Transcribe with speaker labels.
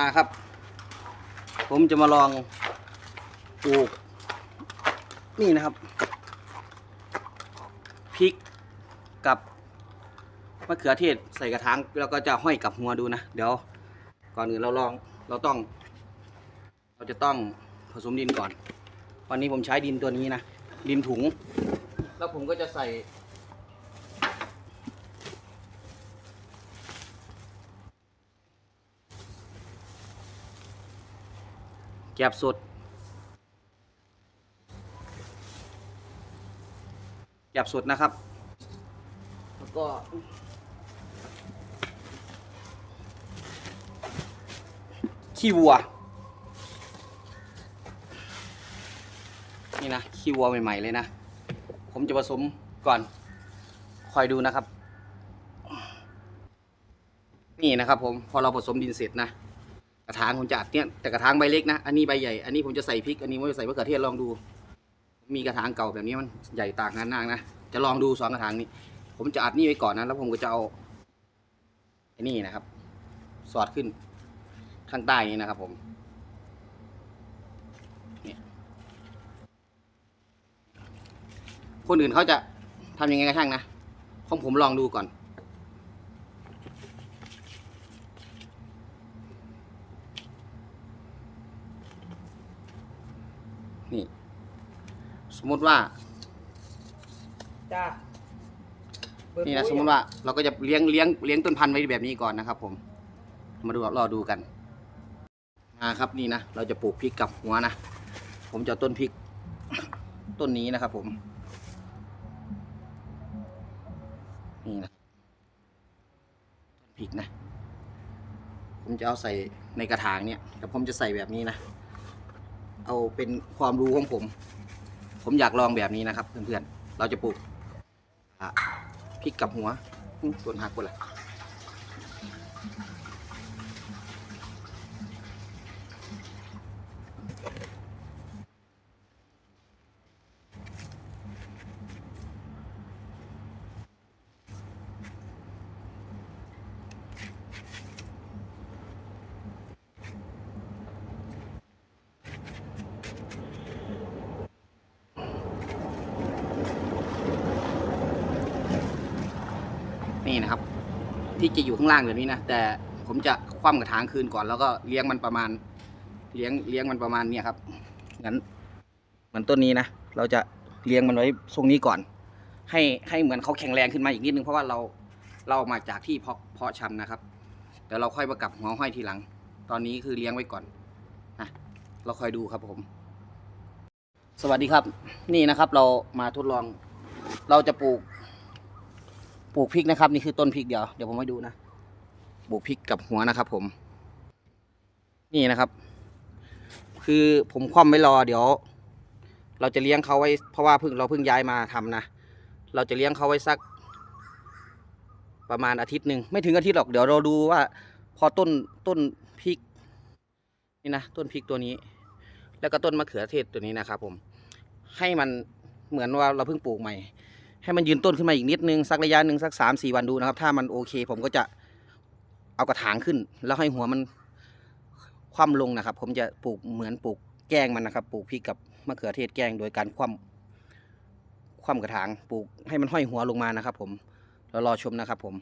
Speaker 1: มาครับ ผมจะมาลองปลูก นี่นะครับพริกกับมะเขือเทศใส่กระถางแล้วก็จะห้อยกับหัวดูนะ เดี๋ยวก่อนอื่นเราลองเราต้อง เราจะต้องผสมดินก่อน วันนี้ผมใช้ดินตัวนี้นะ ดินถุง แล้วผมก็จะใส่ แกบสดแกบสดนะครับ แล้วก็ขี้วัว นี่นะขี้วัวใหม่ ๆ เลยนะ ผมจะผสมก่อน คอยดูนะครับ นี่นะครับผม พอเราผสมดินเสร็จนะ กระถางผมจะอัดเนี่ยแต่กระถางใบเล็กนะอันนี้ใบใหญ่อันนี้ผมจะใส่พริกอันนี้ผมจะใส่มะเขือเทศลองดู มีกระถางเก่าแบบนี้มันใหญ่ต่างกันมากนะจะลองดูสองกระถางนี้ ผมจะอัดนี่ไว้ก่อนนะแล้วผมก็จะเอาไอ้นี่นะครับ สอดขึ้นข้างใต้นี้นะครับ ผมคนอื่นเขาจะทำยังไงก็ช่างนะของผมลองดูก่อน นี่ สมมติว่า
Speaker 2: จ้า
Speaker 1: นี่นะสมมติว่าเราก็จะเลี้ยงเลี้ยงเลี้ยงต้นพันธุ์ไว้แบบนี้ก่อนนะครับผมมาดูรอดูกันมาครับนี่นะเราจะปลูกพริกกับหัวนะผมจะเอาต้นพริก ต้นนี้นะครับ ผมนี่นะต้นพริกนะ ผมจะเอาใส่ในกระถางเนี่ยแต่ผมจะใส่แบบนี้นะ เอาเป็นความรู้ของผม ผมอยากลองแบบนี้นะครับเพื่อนๆ เราจะปลูกพริกกับหัวส่วนหักหมดเละ นี่นะครับ ที่จะอยู่ข้างล่างแบบนี้นะแต่ผมจะคว่ำกระถางคืนก่อน แล้วก็เลี้ยงมันประมาณ เลี้ยงเลี้ยงมันประมาณเนี้ยครับงั้นเหมือนต้นนี้นะเราจะเลี้ยงมันไว้ทรงนี้ก่อน ให้ให้เหมือนเขาแข็งแรงขึ้นมาอีกนิดนึงเพราะว่าเราเรามาจากที่เพาะเพาะชำนะครับเดี๋ยวเราค่อยประกับหัวห้อยทีหลัง ตอนนี้คือเลี้ยงไว้ก่อนนะเราคอยดูครับผม สวัสดีครับ นี่นะครับเรามาทดลอง เราจะปลูก ปลูกพริกนะครับ นี่คือต้นพริกเดี๋ยวเดี๋ยวผมให้ดูนะปลูกพริกกับหัวนะครับ ผม นี่นะครับ คือผมคว่ำไว้รอเดี๋ยว เราจะเลี้ยงเขาไว้ เพราะว่าเพิ่งเราเพิ่งย้ายมาทำนะเราจะเลี้ยงเขาไว้สัก ประมาณอาทิตย์หนึ่งไม่ถึงอาทิตย์หรอกเดี๋ยวเราดูว่า พอต้นต้นพริก นี่นะต้นพริกตัวนี้ แล้วก็ต้นมะเขือเทศตัวนี้นะครับ ผม ให้มันเหมือนว่าเราเพิ่งปลูกใหม่ ให้มันยืนต้นขึ้นมาอีกนิดนึงสักระยะหนึ่งสักสามสี่วันดูนะครับ ถ้ามันโอเค ผมก็จะเอากระถางขึ้น แล้วให้หัวมันคว่ำลงนะครับ ผมจะปลูกเหมือนปลูกแกงมันนะครับ ปลูกพริกกับมะเขือเทศแกงโดยการคว่ำคว่ำกระถางปลูกให้มันห้อยหัวลงมานะครับ ผมแล้วรอชมนะครับ ผม